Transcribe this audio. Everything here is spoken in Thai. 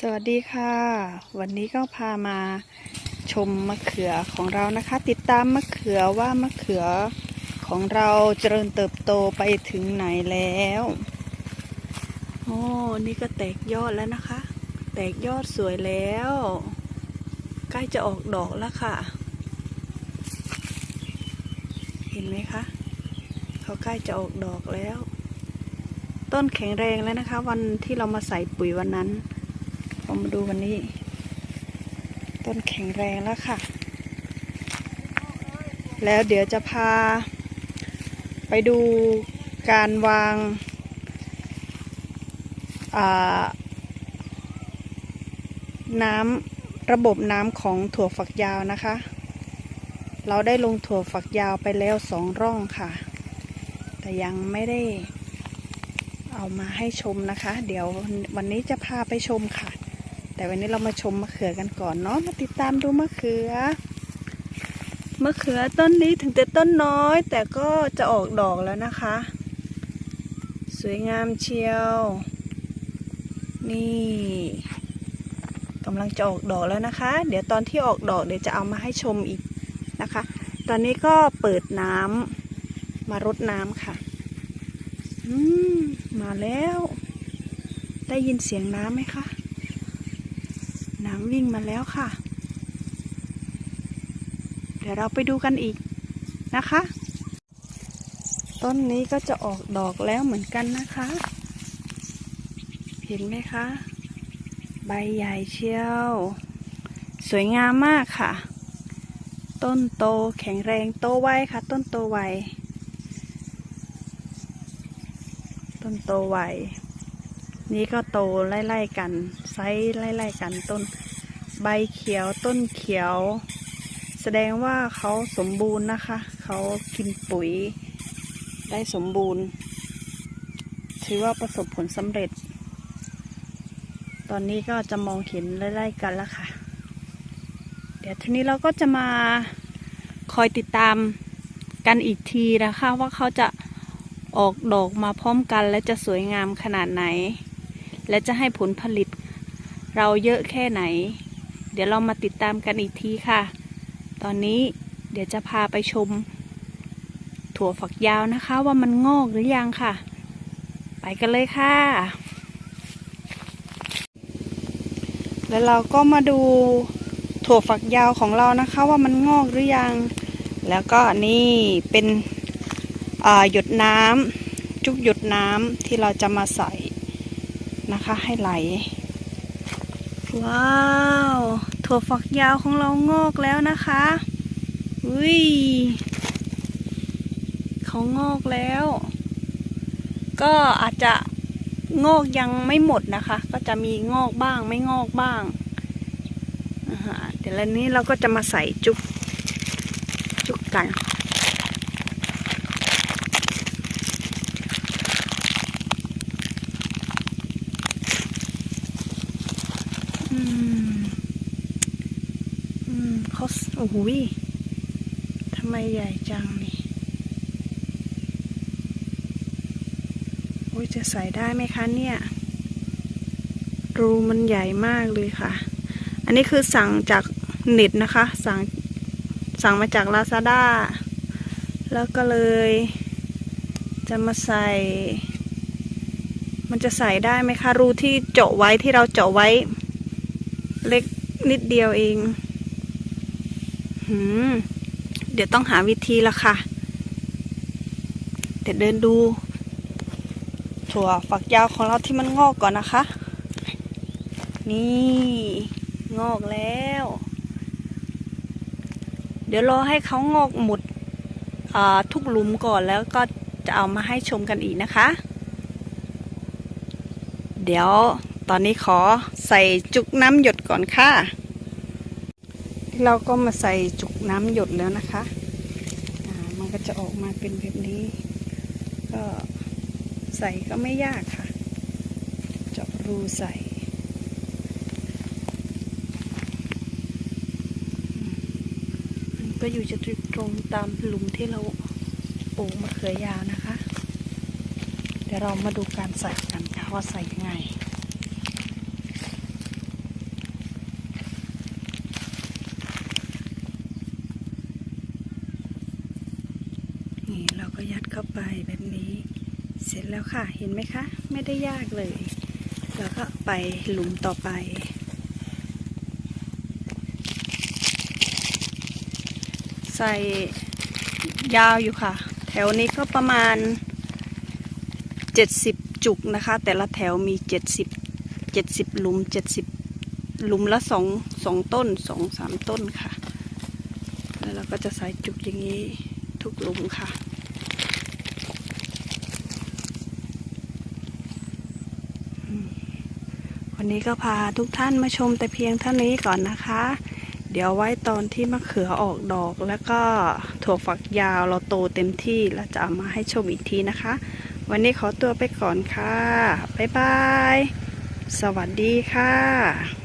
สวัสดีค่ะ วันนี้ก็พามาชมมะเขือของเรานะคะ ติดตามมะเขือว่ามะเขือของเราเจริญเติบโตไปถึงไหนแล้วโอ้นี่ก็แตกยอดแล้วนะคะ แตกยอดสวยแล้ว ใกล้จะออกดอกแล้วค่ะ เห็นไหมคะเขาใกล้จะออกดอกแล้ว ต้นแข็งแรงแล้วนะคะ วันที่เรามาใส่ปุ๋ยวันนั้น เรามาดูวันนี้ ต้นแข็งแรงแล้วค่ะ แล้วเดี๋ยวจะพา ไปดูการวางาน้ำระบบน้ำของถั่วฝักยาวนะคะ เราได้ลงถั่วฝักยาวไปแล้วสองร่องค่ะ แต่ยังไม่ได้เอามาให้ชมนะคะ เดี๋ยววันนี้จะพาไปชมค่ะ แต่วันนี้เรามาชมมะเขือกันก่อนเนาะมาติดตามดูมะเขือมะเขือต้นนี้ถึงแต่ต้นน้อย แต่ก็จะออกดอกแล้วนะคะ สวยงามเชียว นี่กำลังจะออกดอกแล้วนะคะ เดี๋ยวตอนที่ออกดอกเดี๋ยวจะเอามาให้ชมอีกนะคะ ตอนนี้ก็เปิดน้ำมารดน้ำค่ะอืมมาแล้ว ได้ยินเสียงน้ำไหมคะ น้ำวิ่งมาแล้วค่ะ เดี๋ยวเราไปดูกันอีกนะคะ ต้นนี้ก็จะออกดอกแล้วเหมือนกันนะคะ เห็นไหมคะ ใบใหญ่เชียว สวยงามมากค่ะ ต้นโตแข็งแรงโตไวค่ะ ต้นโตไวต้นโตไวนี่ก็โตไล่ๆกัน ไซส์ไล่ๆกันต้น ใบเขียวต้นเขียว แสดงว่าเขาสมบูรณ์นะคะ เขากินปุ๋ยได้สมบูรณ์ ถือว่าประสบผลสำเร็จ ตอนนี้ก็จะมองเห็นไล่ๆกันแล้วค่ะ เดี๋ยวทีนี้เราก็จะมาคอยติดตามกันอีกทีนะคะ ว่าเขาจะออกดอกมาพร้อมกันและจะสวยงามขนาดไหน และจะให้ผลผลิตเราเยอะแค่ไหน เดี๋ยวเรามาติดตามกันอีกทีค่ะ ตอนนี้เดี๋ยวจะพาไปชม ถั่วฝักยาวนะคะว่ามันงอกหรือยังค่ะ ไปกันเลยค่ะ แล้วเราก็มาดูถั่วฝักยาวของเรานะคะว่ามันงอกหรือยัง แล้วก็นี่เป็นหยดน้ำจุกหยดน้ำที่เราจะมาใส่นะคะให้ไหล ว้าวถั่วฝักยาวของเรางอกแล้วนะคะอุ้ยเขางอกแล้ว ก็อาจจะงอกยังไม่หมดนะคะ ก็จะมีงอกบ้างไม่งอกบ้างเดี๋ยวแล้วนี้เราก็จะมาใส่จุกจุกกัน อืม อืมเขาสโอ้โหยทำไมใหญ่จังนี่โอ้ยจะใส่ได้ไหมคะเนี่ย รูมันใหญ่มากเลยค่ะ อันนี้คือสั่งจากเน็ตนะคะ สั่งสั่งมาจากลาซาด้าแล้วก็เลย จะมาใส่ มันจะใส่ได้ไหมคะ รูที่เจาะไว้ที่เราเจาะไว้ เล็กนิดเดียวเอง เดี๋ยวต้องหาวิธีละค่ะ เดี๋ยวเดินดู ถั่วฝักยาวของเราที่มันงอกก่อนนะคะ นี่ งอกแล้ว เดี๋ยวรอให้เขางอกหมดทุกหลุมก่อนแล้วก็จะเอามาให้ชมกันอีกนะคะ เดี๋ยวตอนนี้ขอใส่จุกน้ำหยดก่อนค่ะ เราก็มาใส่จุกน้ำหยดแล้วนะคะมันก็จะออกมาเป็นแบบนี้ ก็ใส่ก็ไม่ยากค่ะ เจาะรูใส่มันก็อยู่จะตรงตามหลุมที่เราปลูกมะเขือยาวนะคะ เดี๋ยวเรามาดูการใส่กันค่ะว่าใส่ยังไง เราก็ยัดเข้าไปแบบนี้ เสร็จแล้วค่ะ เห็นไหมคะ ไม่ได้ยากเลยแล้วก็ไปหลุมต่อไป ใส่ยาวอยู่ค่ะ แถวนี้ก็ประมาณ 70 จุกนะคะ แต่ละแถวมี 70 70หลุม 70หลุมละสองสองต้นสองสามต้นค่ะ แล้วเราก็จะใส่จุกอย่างนี้ ทุกหลุมค่ะ วันนี้ก็พาทุกท่านมาชมแต่เพียงเท่านี้ก่อนนะคะ เดี๋ยวไว้ตอนที่มะเขือออกดอกแล้วก็ถั่วฝักยาวเราโตเต็มที่แล้วจะเอามาให้ชมอีกทีนะคะ วันนี้ขอตัวไปก่อนค่ะ บ๊ายบาย สวัสดีค่ะ